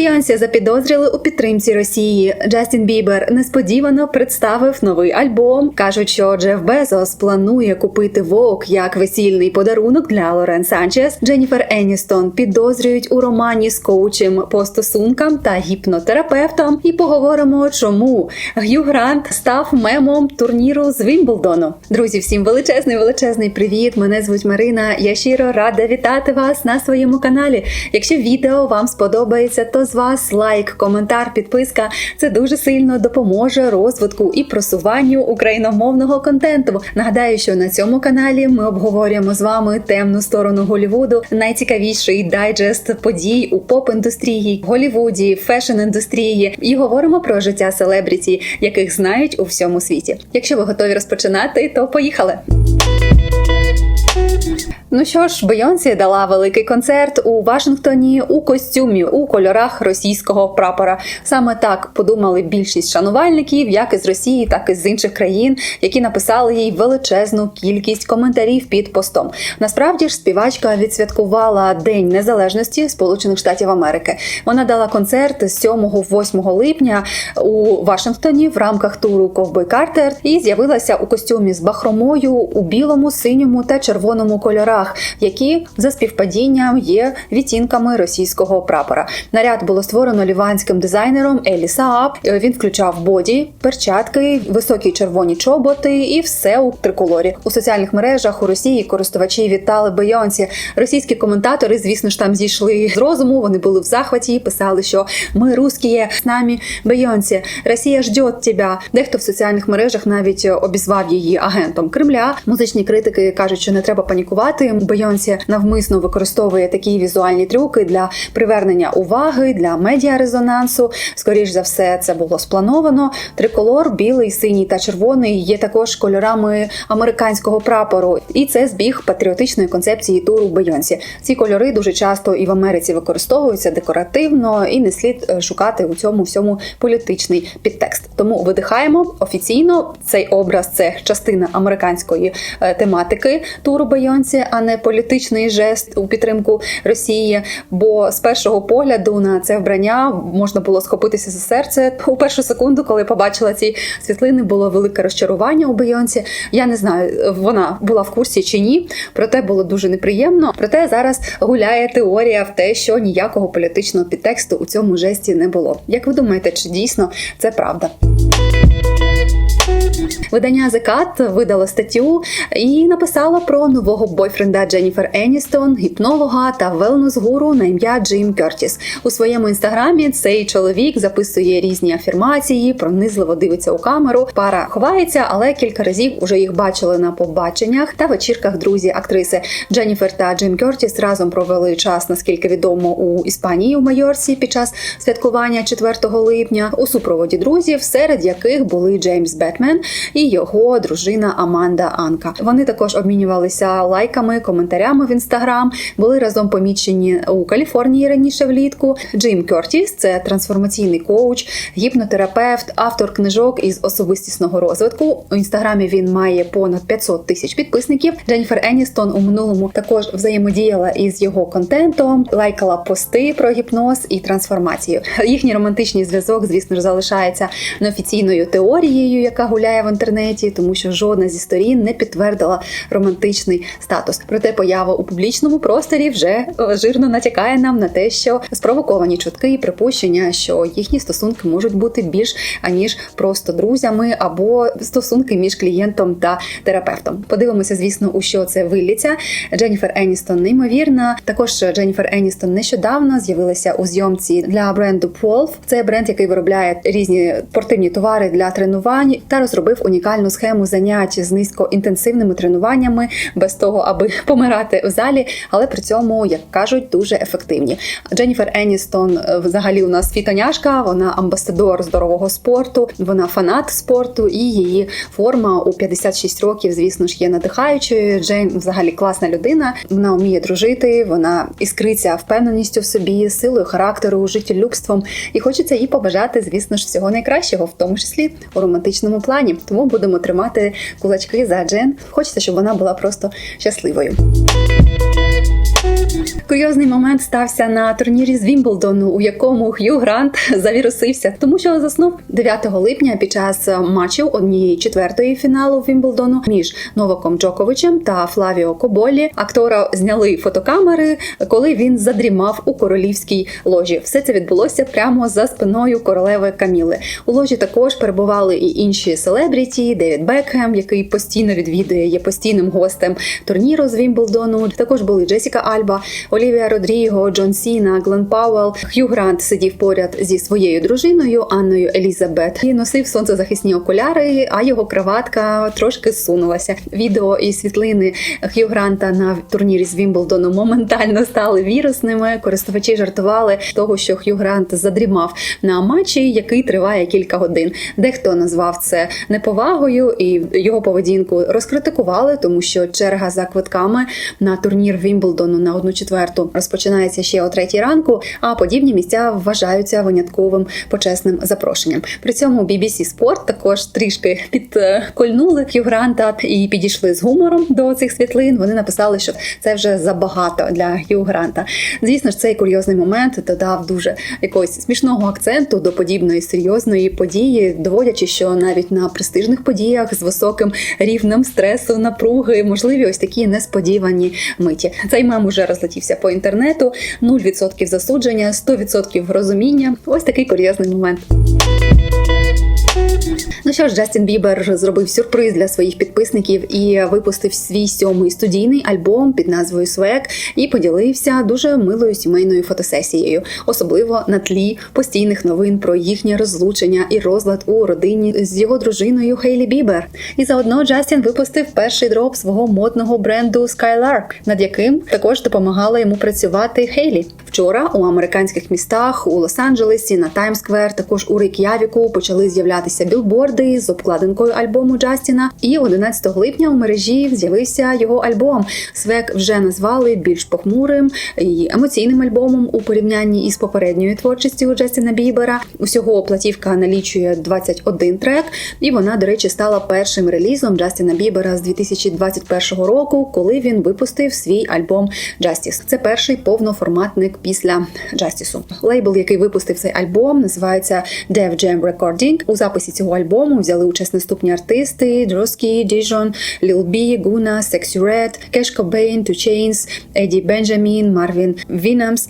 Бейонсі запідозрили у підтримці Росії. Джастін Бібер несподівано представив новий альбом. кажуть, що Джеф Безос планує купити Vogue як весільний подарунок для Лорен Санчес. Дженніфер Еністон підозрюють у романі з коучем по стосункам та гіпнотерапевтом. І поговоримо, чому Г'ю Грант став мемом турніру з Вімблдону. Друзі, всім величезний величезний привіт! Мене звуть Марина. Я щиро рада вітати вас на своєму каналі. Якщо відео вам сподобається, то з вас лайк, коментар, підписка. Це дуже сильно допоможе розвитку і просуванню україномовного контенту. Нагадаю, що на цьому каналі ми обговорюємо з вами темну сторону Голівуду, найцікавіший дайджест подій у поп-індустрії, Голівуді, фешн-індустрії і говоримо про життя селебріті, яких знають у всьому світі. Якщо ви готові розпочинати, то поїхали. Ну що ж, Бейонсі дала великий концерт у Вашингтоні у костюмі у кольорах російського прапора. Саме так подумали більшість шанувальників, як із Росії, так і з інших країн, які написали їй величезну кількість коментарів під постом. Насправді ж співачка відсвяткувала День Незалежності Сполучених Штатів Америки. Вона дала концерт з 7-8 липня у Вашингтоні в рамках туру Ковбой Картер і з'явилася у костюмі з бахромою у білому, синьому та червоному кольорах які за співпадінням є відтінками російського прапора. Наряд було створено ліванським дизайнером Елі Сааб. Він включав боді, перчатки, високі червоні чоботи і все у триколорі. У соціальних мережах у Росії користувачі вітали Бейонсі. Російські коментатори, звісно ж, там зійшли з розуму. Вони були в захваті і писали, що ми русські, з нами Бейонсі, Росія жде тебе. Дехто в соціальних мережах навіть обізвав її агентом Кремля. Музичні критики кажуть, що не треба панікувати. Бейонсі навмисно використовує такі візуальні трюки для привернення уваги, для медіарезонансу. Скоріш за все, це було сплановано. Триколор, білий, синій та червоний є також кольорами американського прапору, і це збіг патріотичної концепції туру Бейонсі. Ці кольори дуже часто і в Америці використовуються декоративно, і не слід е, шукати у цьому всьому політичний підтекст. Тому видихаємо офіційно. Цей образ це частина американської е, тематики туру Бейонсі, а не політичний жест у підтримку Росії. Бо з першого погляду на це вбрання можна було схопитися за серце у першу секунду, коли побачила ці світлини, було велике розчарування у Бейонсі. Я не знаю, вона була в курсі чи ні. Проте було дуже неприємно. Проте зараз гуляє теорія в те, що ніякого політичного підтексту у цьому жесті не було. Як ви думаєте, чи дійсно це правда? Видання Cut видало статтю і написало про нового бойфренда Дженніфер Еністон, гіпнолога та велнес-гуру на ім'я Джим Кертіс. У своєму інстаграмі цей чоловік записує різні афірмації, пронизливо дивиться у камеру. Пара ховається, але кілька разів уже їх бачили на побаченнях та вечірках друзі актриси Дженніфер та Джим Кертіс разом провели час, наскільки відомо, у Іспанії у Майорсі під час святкування 4 липня у супроводі друзів, серед яких були Джеймс Бетмен і його дружина Аманда Анка. Вони також обмінювалися лайками, коментарями в інстаграм, були разом помічені у Каліфорнії раніше влітку. Джим Кертіс це трансформаційний коуч, гіпнотерапевт, автор книжок із особистісного розвитку. У інстаграмі він має понад 500 тисяч підписників. Дженніфер Еністон у минулому також взаємодіяла із його контентом, лайкала пости про гіпноз і трансформацію. Їхній романтичний зв'язок, звісно ж, залишається неофіційною теорією, яка гуляє в інтернеті, тому що жодна зі сторін не підтвердила романтичний статус. Проте поява у публічному просторі вже е, жирно натякає нам на те, що спровоковані чутки і припущення, що їхні стосунки можуть бути більш аніж просто друзями або стосунки між клієнтом та терапевтом. Подивимося, звісно, у що це виліться. Дженніфер Еністон неймовірна. Також Дженніфер Еністон нещодавно з'явилася у зйомці для бренду Полв. Це бренд, який виробляє різні спортивні товари для тренувань та розробив унікальну схему занять з низькоінтенсивними тренуваннями без того, аби помирати в залі, але при цьому, як кажуть, дуже ефективні. Дженніфер Еністон е, взагалі у нас фітоняшка, вона амбасадор здорового спорту, вона фанат спорту, і її форма у 56 років, звісно ж, є надихаючою. Джейн взагалі класна людина. Вона вміє дружити, вона іскриться впевненістю в собі, силою характеру, життєлюбством. І хочеться їй побажати, звісно ж, всього найкращого, в тому числі у романтичному плані. Тому будемо тримати кулачки за Джен. Хочеться, щоб вона була просто щасливою. Курйозний момент стався на турнірі з Вімблдону, у якому Х'ю Грант завірусився, тому що заснув 9 липня під час матчів однієї четвертої фіналу Вімблдону між Новаком Джоковичем та Флавіо Коболі. Актора зняли фотокамери, коли він задрімав у королівській ложі. Все це відбулося прямо за спиною королеви Каміли. У ложі також перебували і інші селебріті. Девід Бекхем, який постійно відвідує, є постійним гостем турніру з Вімблдону. Також були Джесіка Альба, Олівія Родріго, Джон Сіна, Глен Пауел. Х'ю Грант сидів поряд зі своєю дружиною Анною Елізабет і носив сонцезахисні окуляри, а його краватка трошки сунулася. Відео і світлини Х'ю Гранта на турнірі з Вімблдону моментально стали вірусними. Користувачі жартували того, що Х'ю Грант задрімав на матчі, який триває кілька годин. Дехто назвав це неповагою і його поведінку розкритикували, тому що черга за квитками на турнір Вімблдону на одну четверту розпочинається ще о третій ранку. А подібні місця вважаються винятковим почесним запрошенням. При цьому BBC Sport також трішки підкольнули Гранта і підійшли з гумором до цих світлин. Вони написали, що це вже забагато для Х'ю Гранта. Звісно ж, цей курйозний момент додав дуже якогось смішного акценту до подібної серйозної події, доводячи, що навіть на престижних подіях з високим рівнем стресу, напруги можливі ось такі несподівані миті. Цей мем уже розлетівся по інтернету. 0% засудження, 100% розуміння. Ось такий курйозний момент. Ну що ж, Джастін Бібер зробив сюрприз для своїх підписників і випустив свій сьомий студійний альбом під назвою Свек і поділився дуже милою сімейною фотосесією, особливо на тлі постійних новин про їхнє розлучення і розлад у родині з його дружиною Хейлі Бібер. І заодно Джастін випустив перший дроп свого модного бренду Skylark, над яким також допомагала йому працювати Хейлі. Вчора у американських містах у Лос-Анджелесі на Таймсквер, також у Рейк'явіку почали з'являтися білборди з обкладинкою альбому Джастіна. І 11 липня у мережі з'явився його альбом. Свек вже назвали більш похмурим і емоційним альбомом у порівнянні із попередньою творчістю Джастіна Бібера. Усього платівка налічує 21 трек, і вона, до речі, стала першим релізом Джастіна Бібера з 2021 року, коли він випустив свій альбом Justice. Це перший повноформатник після Джастісу. Лейбл, який випустив цей альбом, називається Def Jam Recording. У записі цього альбому взяли участь наступні артисти: Дроскі, Діжон, Lil B, Гуна, Sexy Red, Cash Cobain, Two Chainz, Еді Бенджамін, Марвін Вінамс.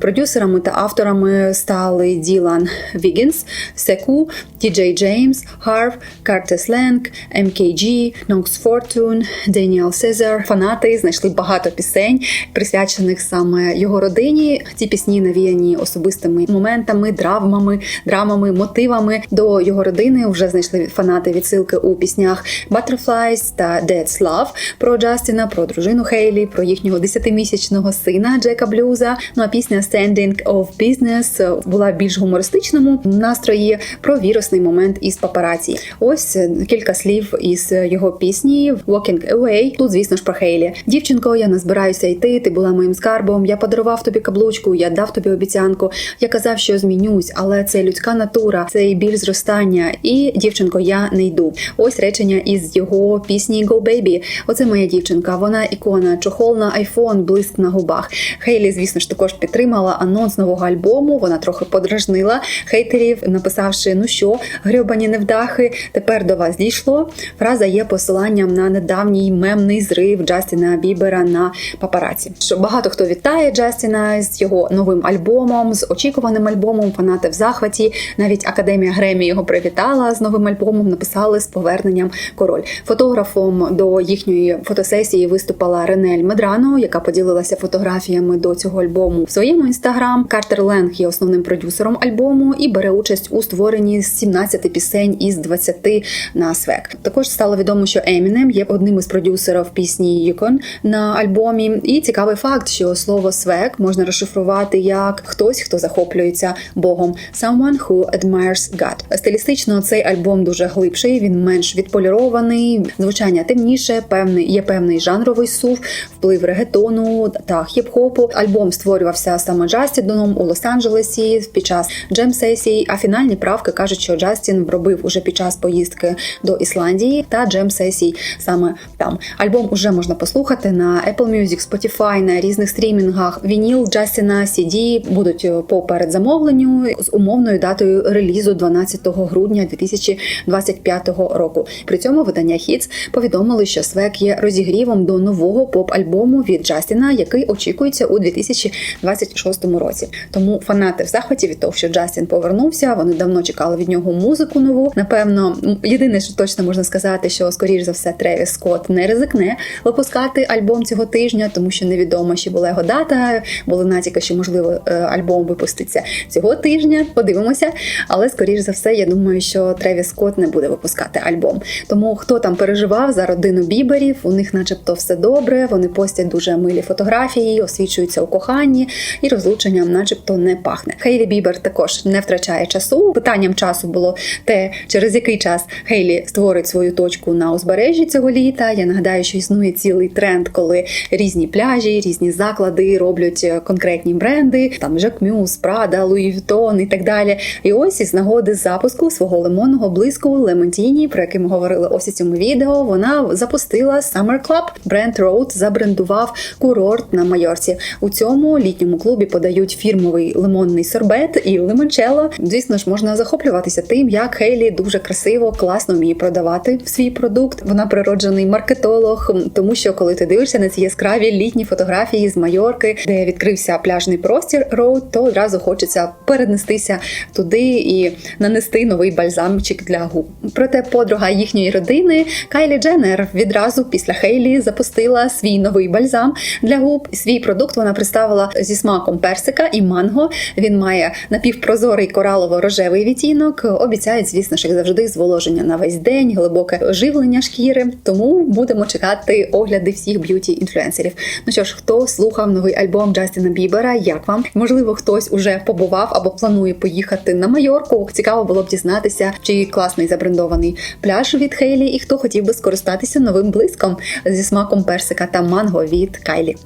Продюсерами та авторами стали Ділан Вігінс, Секу, Діджей Джеймс, Харв, Картес Ленг, MKG, Нокс Фортун, Деніел Сезар. Фанати знайшли багато пісень, присвячених саме його родині. Ці пісні навіяні особистими моментами, драмами, драмами, мотивами до його родини. Вже знайшли фанати відсилки у піснях Butterflies та Dead's Love про Джастіна, про дружину Хейлі, про їхнього десятимісячного сина Джека Блюза. Ну а пісня Standing of Business була більш гумористичному настрої про вірусний момент із папараці. Ось кілька слів із його пісні Walking Away. Тут, звісно ж, про Хейлі. Дівчинко, я не збираюся йти. Ти була моїм скарбом. Я подарував тобі каблучку, я дав тобі обіцянку. Я казав, що змінюсь, але це людська натура, це і біль зростання. І дівчинко, я не йду. Ось речення із його пісні Go Baby. Оце моя дівчинка. Вона ікона, чохол на айфон, блиск на губах. Хейлі, звісно ж, також підтримала анонс нового альбому. Вона трохи подражнила хейтерів, написавши: ну що, грьобані невдахи, тепер до вас дійшло. Фраза є посиланням на недавній мемний зрив Джастіна Бібера на папараці. Що багато хто вітає Джастіна з його новим альбомом, з очікуваним альбомом. Фанати в захваті. Навіть академія Гремі його привітала з новим альбомом. Написали з поверненням король. Фотографом до їхньої фотосесії виступила Ренель Медрано, яка поділилася фотографіями до цього альбому в своєму інстаграм. Картер Ленг є основним продюсером альбому і бере участь у створенні 17 пісень із 20 на свек. Також стало відомо, що Емінем є одним із продюсерів пісні Юкон на альбомі. І цікавий факт, що слово свек можна розшифрувати як хтось, хто захоплюється Богом. Someone who admires God. Стилістично цей альбом дуже глибший, він менш відполірований, звучання темніше, певний є певний жанровий сув, вплив регетону та хіп-хопу. Альбом створювався саме Джастіном у Лос-Анджелесі під час джем-сесій. А фінальні правки кажуть, що Джастін вробив уже під час поїздки до Ісландії та джем-сесій саме там. Альбом уже можна послухати на Apple Music, Spotify, на різних стрімінгах. Вініл Джастіна CD будуть по передзамовленню з умовною датою релізу 12 грудня 2025 року. При цьому видання Hits повідомили, що свек є розігрівом до нового поп-альбому від Джастіна, який очікується у 2026 році. Тому фанати в захваті від того, що Джастін повернувся. Вони давно чекали від нього музику нову. Напевно, єдине, що точно можна сказати, що скоріш за все Тревіс Скотт не ризикне випускати альбом цього тижня, тому що невідомо, чи була його дата. Були натяки, що можливо е, альбом випуститься цього тижня. Подивимося, але скоріш за все, я думаю, що Тревіс Скотт не буде випускати альбом. Тому хто там переживав за родину Біберів, у них, начебто, все добре. Вони постять дуже милі фотографії, освічуються у коханні, і розлученням, начебто, не пахне. Хейлі Бібер також не втрачає часу. Питанням часу було те, через який час Хейлі створить свою точку на узбережжі цього літа. Я нагадаю, що існує цілий тренд, коли різні пляжі, різні заклади роблять конкретні бренди, там Жакмюс, Прада, Луї Вітон і так далі. І ось із нагоди запуску свого лимонного блиску Лемонтіні, про який ми говорили ось у цьому відео. Вона запустила Summer Club. Бренд Road забрендував курорт на Майорці. У цьому літньому клубі подають фірмовий лимонний сорбет і лимончело. Звісно ж, можна захоплюватися тим, як Хейлі дуже красиво, класно вміє продавати свій продукт. Вона природжений маркетолог, тому що коли ти дивишся на ці яскраві літні фотографії з Майорки, де відкрився пляжний простір Роуд, то одразу хочеться перенестися туди і нанести новий бальзамчик для губ. Проте подруга їхньої родини Кайлі Дженнер відразу після Хейлі запустила свій новий бальзам для губ. Свій продукт вона представила зі смаком персика і манго. Він має напівпрозорий коралово-рожевий відтінок. Обіцяють, звісно ж, як завжди, зволоження на весь день, глибоке оживлення шкіри. Тому будемо чекати огляди всіх б'юті інфлюенсерів. Ну що ж, хто слухав новий альбом Джастіна Бібера? Як вам? Можливо, хтось уже побував або планує поїхати на Майорку. Цікаво було б дізнатися, чи класний забрендований пляж від Хейлі, і хто хотів би скористатися новим блиском зі смаком персика та манго від Кайлі.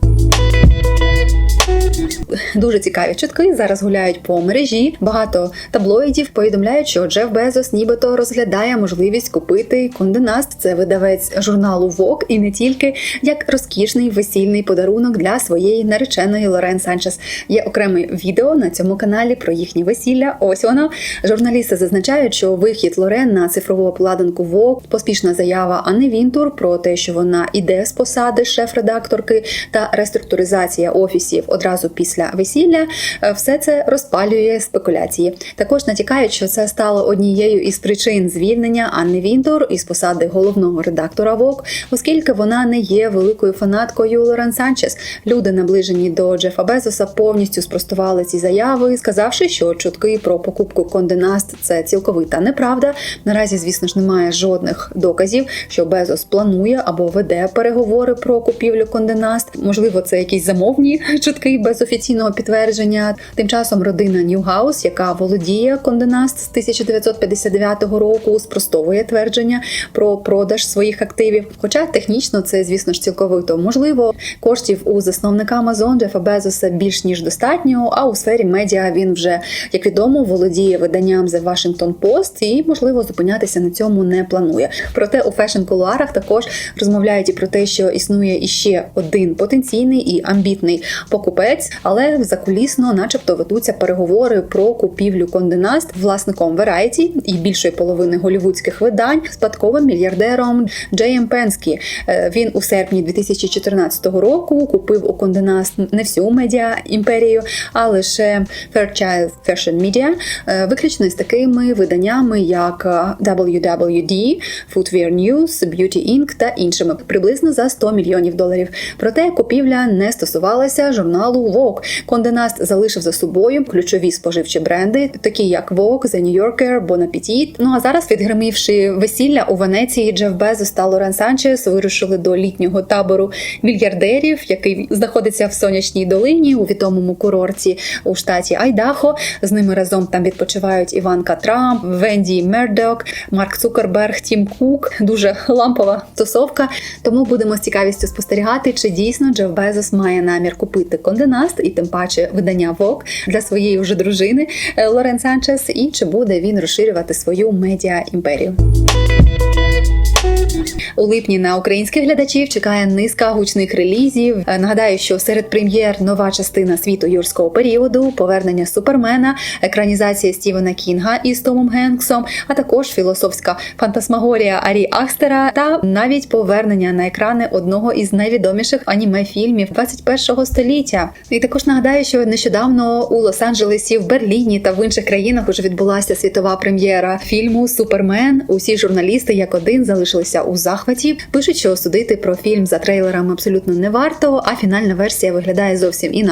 Дуже цікаві чутки зараз гуляють по мережі. Багато таблоїдів повідомляють, що Джеф Безос нібито розглядає можливість купити Конденаст. Це видавець журналу Vogue, і не тільки як розкішний весільний подарунок для своєї нареченої Лорен Санчес. Є окреме відео на цьому каналі про їхнє весілля. Ось воно. Журналісти зазначають, що вихід Лорен на цифрову обкладинку Vogue – поспішна заява Анни Вінтур про те, що вона іде з посади шеф-редакторки та реструктуризація офісів одразу після весілля, е, все це розпалює спекуляції. Також натякають, що це стало однією із причин звільнення Анни Вінтур із посади головного редактора ВОК, оскільки вона не є великою фанаткою Лорен Санчес. Люди, наближені до Джефа Безоса, повністю спростували ці заяви, сказавши, що чутки про покупку Конденаст це цілковита неправда. Наразі, звісно ж, немає жодних доказів, що Безос планує або веде переговори про купівлю Конденаст. Можливо, це якісь замовні чутки без офіційного підтвердження. Тим часом родина Ньюгаус, яка володіє Конденаст з 1959 року, спростовує твердження про продаж своїх активів. Хоча технічно це, звісно ж, цілковито можливо. Коштів у засновника Amazon Джефа Безоса більш ніж достатньо. А у сфері медіа він вже, як відомо, володіє виданням The Washington Post і, можливо, зупинятися на цьому не планує. Проте у фешн-кулуарах також розмовляють і про те, що існує іще один потенційний і амбітний покупець, але закулісно, начебто, ведуться переговори про купівлю Конденаст власником Variety і більшої половини голівудських видань спадковим мільярдером Джеєм Пенскі. Е, Він у серпні 2014 року купив у Конденаст не всю медіа імперію, а лише Fairchild Fashion Media, е, виключно з такими виданнями, як WWD, Footwear News, Beauty Inc. та іншими, приблизно за 100 мільйонів доларів. Проте купівля не стосувалася журналу Vogue. Конденаст залишив за собою ключові споживчі бренди, такі як Vogue, The New Yorker, Bon Appetit. Ну а зараз, відгримівши весілля у Венеції, Джеф Безос та Лорен Санчес вирушили до літнього табору мільярдерів, який знаходиться в сонячній долині у відомому курорті у штаті Айдахо. З ними разом там відпочивають Іванка Трамп, Венді Мердок, Марк Цукерберг, Тім Кук. Дуже лампова тусовка. Тому будемо з цікавістю спостерігати, чи дійсно Джеф Безос має намір купити Конденаст і тим паче видання Vogue для своєї вже дружини е, Лорен Санчес, і чи буде він розширювати свою медіа імперію. У липні на українських глядачів чекає низка гучних релізів. Е, Нагадаю, що серед прем'єр нова частина світу юрського періоду, повернення супермена, екранізація Стівена Кінга із Томом Генксом, а також філософська фантасмагорія Арі Ахстера та навіть повернення на екрани одного із найвідоміших аніме-фільмів 21-го століття. І також нагадаю, що нещодавно у Лос-Анджелесі, в Берліні та в інших країнах уже відбулася світова прем'єра фільму Супермен. Усі журналісти як один залишилися у захваті. Пишуть, що судити про фільм за трейлерами абсолютно не варто, а фінальна версія виглядає зовсім інакше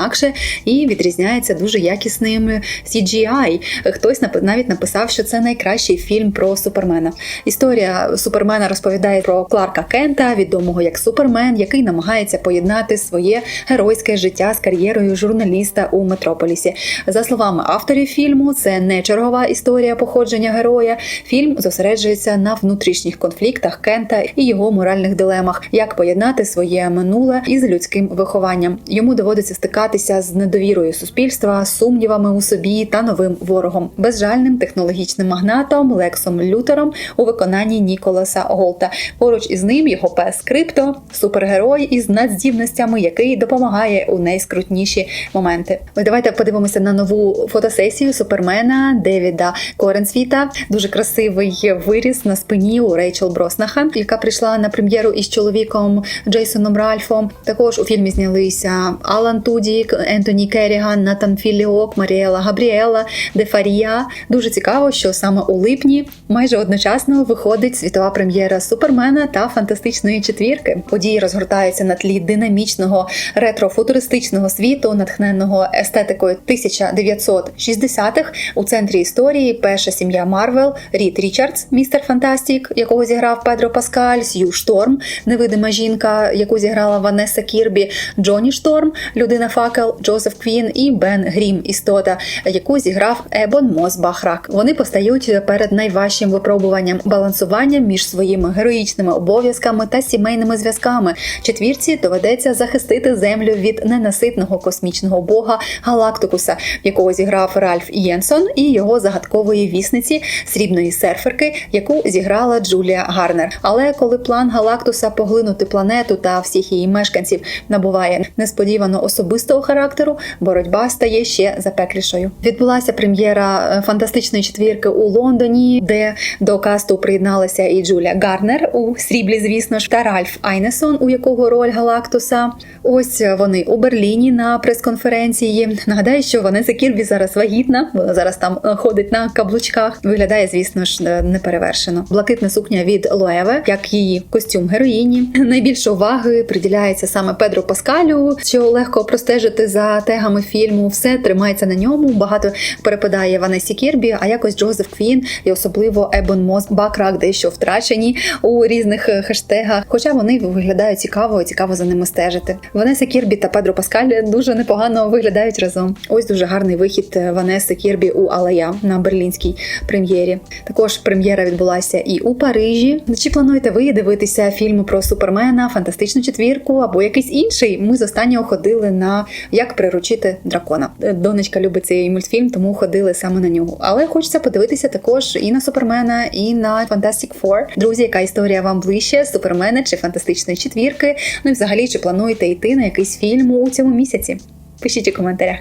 і відрізняється дуже якісним CGI. Хтось навіть написав, що це найкращий фільм про супермена. Історія супермена розповідає про Кларка Кента, відомого як Супермен, який намагається поєднати своє геройське життя з кар'єрою журналіста у Метрополісі. За словами авторів фільму, це не чергова історія походження героя. Фільм зосереджується на внутрішніх конфліктах Кента і його моральних дилемах, як поєднати своє минуле із людським вихованням. Йому доводиться стикатися з недовірою суспільства, сумнівами у собі та новим ворогом, безжальним технологічним магнатом Лексом Лютером у виконанні Ніколаса Голта. Поруч із ним його пес Крипто, супергерой із надздібностями, який допомагає у найскрутніші моменти. Ось давайте подивимося на нову фотосесію супермена Девіда Коренсвіта. Дуже красивий виріс на спині у Рейчел Броснахан, яка прийшла на прем'єру із чоловіком Джейсоном Ральфом. Також у фільмі знялися Алан Тудік, Ентоні Керріган, Натан Філіок, Маріела Габріела, Де Фарія. Дуже цікаво, що саме у липні майже одночасно виходить світова прем'єра Супермена та фантастичної четвірки. Події розгортаються на тлі динамічного ретро-футуристичного світу, натхненого естетикою 1960-х. У центрі історії перша сім'я Марвел, Рід Річардс, містер Фантастік, якого зіграв Педро Паскаль, Сью Шторм, невидима жінка, яку зіграла Ванеса Кірбі, Джоні Шторм, людина факел, Джозеф Квін і Бен Грім, істота, яку зіграв Ебон Мос Бахрак. Вони постають перед найважчим випробуванням балансування між своїми героїчними обов'язками та сімейними зв'язками. Четвірці доведеться захистити землю від ненаситного космічного бога Галактикуса, якого зіграв Ральф Єнсон, і його загадкової вісниці срібної серферки, яку зіграла Джулія Гарнер. Але коли план Галактуса поглинути планету та всіх її мешканців набуває несподівано особистого характеру, боротьба стає ще запеклішою. Відбулася прем'єра е, фантастичної четвірки у Лондоні, де до касту приєдналася і Джулія Гарнер у сріблі, звісно ж, та Ральф Айнесон, у якого роль Галактуса. Ось вони у Берліні на прес-конференції. Нагадаю, що Ванеса Кірбі зараз вагітна. Вона зараз там е, ходить на каблучках. Виглядає, звісно ж, е, неперевершено. Блакитна сукня від Лоеве, як її костюм героїні. Найбільше уваги приділяється саме Педро Паскалю, що легко простежити за тегами фільму. Все тримається на ньому. Багато перепадає Ванесі Кірбі, а якось Джозеф Квін і особливо Ебон Мос Бакрак дещо втрачені у різних е, хештегах. Хоча вони виглядають цікаво, і цікаво за ними стежити. Ванеса Кірбі та Педро Паскаль дуже непогано виглядають разом. Ось дуже гарний вихід е, Ванеси Кірбі у Алая на берлінській прем'єрі. Також прем'єра відбулася і у Парижі. Чи плануєте ви дивитися фільми про супермена, фантастичну четвірку або якийсь інший? Ми з останнього ходили на як приручити дракона. Е, Донечка любить цей мультфільм, тому ходили саме на нього. Але хочеться подивитися також і на супермена, і на Fantastic Four. Друзі, яка історія вам ближче? Супермена чи фантастичної четвірки? Ну і взагалі, чи плануєте йти на якийсь фільм у цьому місяці? Пишіть у коментарях.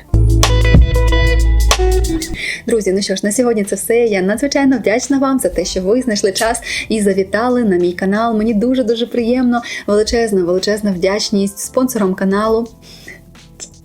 Друзі, ну що ж, на сьогодні це все. Я надзвичайно вдячна вам за те, що ви знайшли час і завітали на мій канал. Мені дуже дуже приємно. Величезна, величезна вдячність спонсорам каналу.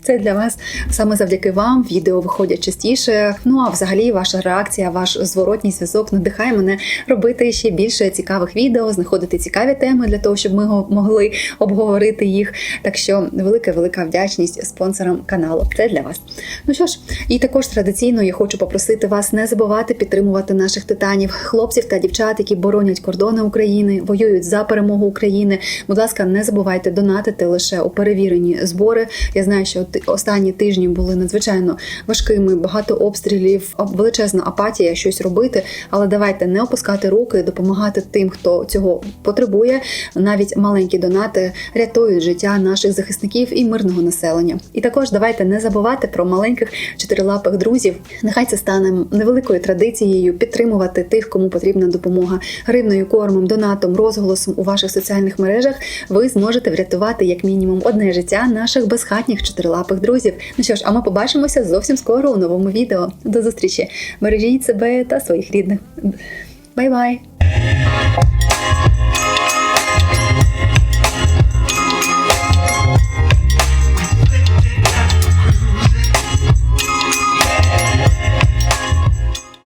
Це для вас саме завдяки вам відео виходять частіше. Ну а взагалі ваша реакція, ваш зворотній зв'язок надихає мене робити ще більше цікавих відео, знаходити цікаві теми для того, щоб ми могли обговорити їх. Так що велика велика вдячність спонсорам каналу. Це для вас. Ну що ж, і також традиційно я хочу попросити вас не забувати підтримувати наших титанів, хлопців та дівчат, які боронять кордони України, воюють за перемогу України. Будь ласка, не забувайте донатити лише у перевірені збори. Я знаю, що от останні тижні були надзвичайно важкими, багато обстрілів, величезна апатія щось робити. Але давайте не опускати руки, допомагати тим, хто цього потребує. Навіть маленькі донати рятують життя наших захисників і мирного населення. І також давайте не забувати про маленьких чотирилапих друзів. Нехай це стане невеликою традицією підтримувати тих, кому потрібна допомога гривною, кормом, донатом, розголосом у ваших соціальних мережах. Ви зможете врятувати як мінімум одне життя наших безхатніх чотирилапих друзів. Ну що ж, а ми побачимося зовсім скоро у новому відео. До зустрічі! Бережіть себе та своїх рідних. Бай-бай!